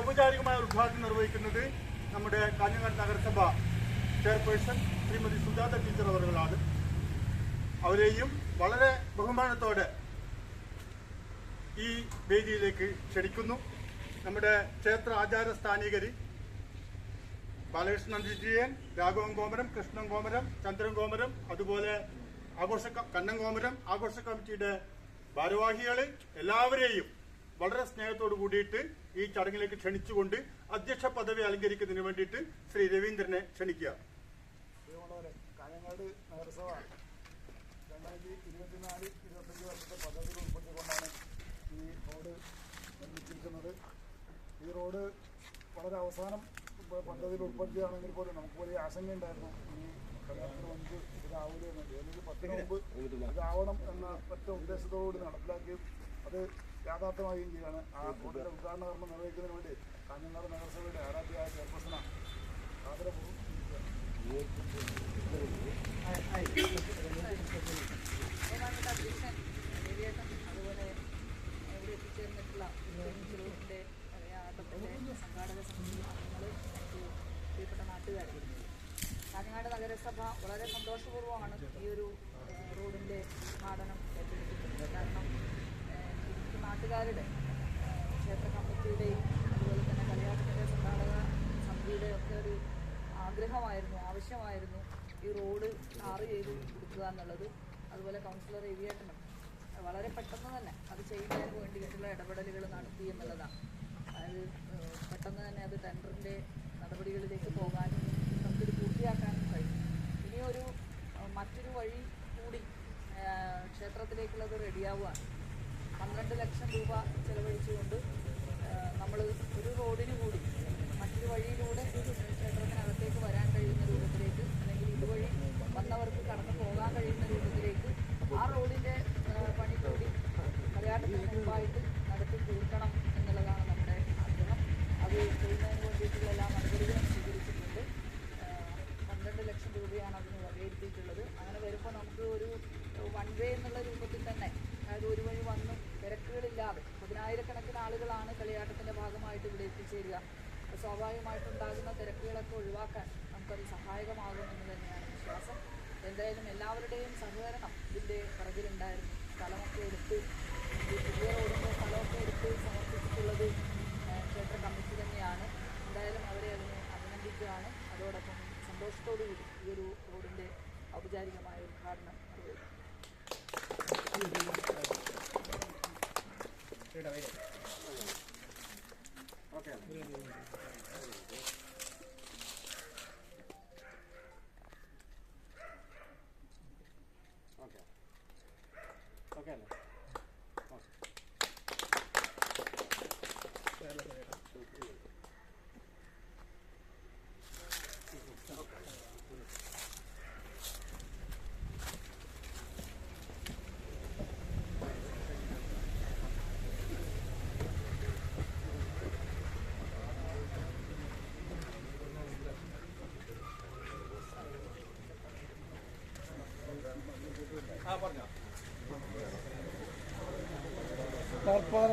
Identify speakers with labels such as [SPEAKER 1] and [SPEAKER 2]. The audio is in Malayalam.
[SPEAKER 1] ഔപചാരികമായ ഉദ്ഘാടനം നിർവഹിക്കുന്നത് നമ്മുടെ കാഞ്ഞങ്ങാട് നഗരസഭ ചെയർപേഴ്സൺ ശ്രീമതി സുജാത ടീച്ചർ അവരുകളാണ്. അവരെയും വളരെ ബഹുമാനത്തോടെ ഈ വേദിയിലേക്ക് ക്ഷണിക്കുന്നു. നമ്മുടെ ക്ഷേത്ര ആചാര സ്ഥാനീകരി ബാലകൃഷ്ണൻ ജിജിയൻ രാഘവൻ കോമരം കൃഷ്ണൻ കോമരം ചന്ദ്രൻ കോമരം അതുപോലെ ആഘോഷ കണ്ണൻ കോമരം ആഘോഷ കമ്മിറ്റിയുടെ ഭാരവാഹികളെ എല്ലാവരെയും വളരെ സ്നേഹത്തോടു കൂടിയിട്ട് ഈ ചടങ്ങിലേക്ക് ക്ഷണിച്ചുകൊണ്ട് അധ്യക്ഷ പദവി അലങ്കരിക്കുന്നതിന് വേണ്ടിയിട്ട് ശ്രീ രവീന്ദ്രനെ ക്ഷണിക്കുക.
[SPEAKER 2] കാഞ്ഞങ്ങാട് നഗരസഭ രണ്ടായിരത്തി ഇരുപത്തിനാല് ഇരുപത്തഞ്ച് വർഷത്തെ പദ്ധതിയിൽ ഉൾപ്പെടുത്തിക്കൊണ്ടാണ് ഈ റോഡ് നിർമ്മിച്ചിരിക്കുന്നത്. ഈ റോഡ് വളരെ അവസാനം പദ്ധതിയിൽ ഉൾപ്പെടുത്തിയാണെങ്കിൽ പോലും നമുക്ക് വലിയ ആശങ്കയുണ്ടായിരുന്നു ഇനി കല്യാണത്തിന് മുൻപ് ഇതാവൂലേ എന്നുള്ളത് അല്ലെങ്കിൽ പത്തിന് മുമ്പ് ഇതാവണം എന്ന ഒറ്റ ഉദ്ദേശത്തോടുകൂടി നടപ്പിലാക്കുകയും അത് യാഥാർത്ഥ്യമാവുകയും ചെയ്യാണ്. ആ കൂടുതൽ ഉദ്ഘാടന കർമ്മം നിർവഹിക്കുന്നതിന് വേണ്ടി കാഞ്ഞങ്ങാട് നഗരസഭയുടെ ആരാധ്യയായ ചെയർപേഴ്സണാണ്
[SPEAKER 3] കാഞ്ഞങ്ങാട് നഗരസഭ വളരെ സന്തോഷപൂർവമാണ് ഈ ഒരു റോഡിന്റെ ഉദ്ഘാടനം ഏറ്റെടുത്തിട്ടുള്ളത്. കാരണം നാട്ടുകാരുടെ ക്ഷേത്ര കമ്മിറ്റിയുടെയും അതുപോലെ തന്നെ കല്യാണത്തിന്റെ സംഘാടക സമിതിയുടെ ഒക്കെ ഒരു ആഗ്രഹമായിരുന്നു ആവശ്യമായിരുന്നു ഈ റോഡ് ടാർ ചെയ്ത് കൊടുക്കുക എന്നുള്ളത്. അതുപോലെ കൗൺസിലർ എവിയേട്ടനും വളരെ പെട്ടെന്ന് തന്നെ അത് ചെയ്യുന്നതിന് വേണ്ടിയിട്ടുള്ള ഇടപെടലുകൾ നടത്തി എന്നുള്ളതാണ്. അതായത് പെട്ടെന്ന് തന്നെ അത് ടെൻഡറിന്റെ നടപടികളിലേക്ക് പോകാനും നമുക്കിത് പൂർത്തിയാക്കാനും കഴിയും. ഇനിയൊരു മറ്റൊരു വഴി കൂടി ക്ഷേത്രത്തിലേക്കുള്ളത് റെഡിയാവുകയാണ്. പന്ത്രണ്ട് ലക്ഷം രൂപ ചെലവഴിച്ചുകൊണ്ട് നമ്മൾ ഒരു റോഡിന് കൂടി മറ്റൊരു വഴിയിലൂടെ ക്ഷേത്രത്തിനകത്തേക്ക് വരാൻ കഴിയുന്ന രൂപത്തിലേക്ക് അല്ലെങ്കിൽ ഇതുവഴി വന്നവർക്ക് കടന്നു പോകാൻ കഴിയുന്ന രൂപത്തിലേക്ക് ആ റോഡിന്റെ പണി കൂടി കല്യാണത്തിന് മുമ്പായിട്ട് നടത്തി തീർക്കണം എന്നുള്ളതാണ് നമ്മുടെ ആഗ്രഹം. അത് ചെയ്യുന്നതിന് വേണ്ടിയിട്ടുള്ള എല്ലാ നടപടികളും സ്വീകരിച്ചിട്ടുണ്ട്. പന്ത്രണ്ട് ലക്ഷം രൂപയാണ് അതിന് വകയിരുത്തിയിട്ടുള്ളത്. അങ്ങനെ വരുമ്പോൾ നമുക്ക് ഒരു വൺ വേ എന്നുള്ള രൂപത്തിൽ തന്നെ അതായത് ഒരു വഴി വന്ന് പതിനായിരക്കണക്കിന് ആളുകളാണ് കളിയാട്ടത്തിന്റെ ഭാഗമായിട്ട് ഇവിടെ എത്തിച്ചേരുക. സ്വാഭാവികമായിട്ടുണ്ടാകുന്ന തിരക്കുകളൊക്കെ ഒഴിവാക്കാൻ നമുക്കത് സഹായകമാകുമെന്ന് തന്നെയാണ് വിശ്വാസം. എന്തായാലും എല്ലാവരുടെയും സഹകരണം ഇതിന്റെ പിറകിലുണ്ടായിരുന്നു. സ്ഥലമൊക്കെ എടുത്ത് പുതിയ റോഡിന്റെ സ്ഥലമൊക്കെ എടുത്ത് സമർപ്പിച്ചിട്ടുള്ളത് ക്ഷേത്ര കമ്മിറ്റി തന്നെയാണ്. എന്തായാലും അവരെ അതിനെ അഭിനന്ദിക്കുകയാണ്. അതോടൊപ്പം സന്തോഷത്തോടു കൂടി ഈ ഒരു റോഡിന്റെ ഔപചാരികമായ ഉദ്ഘാടനം Okay. Okay. Okay.
[SPEAKER 2] തൽപര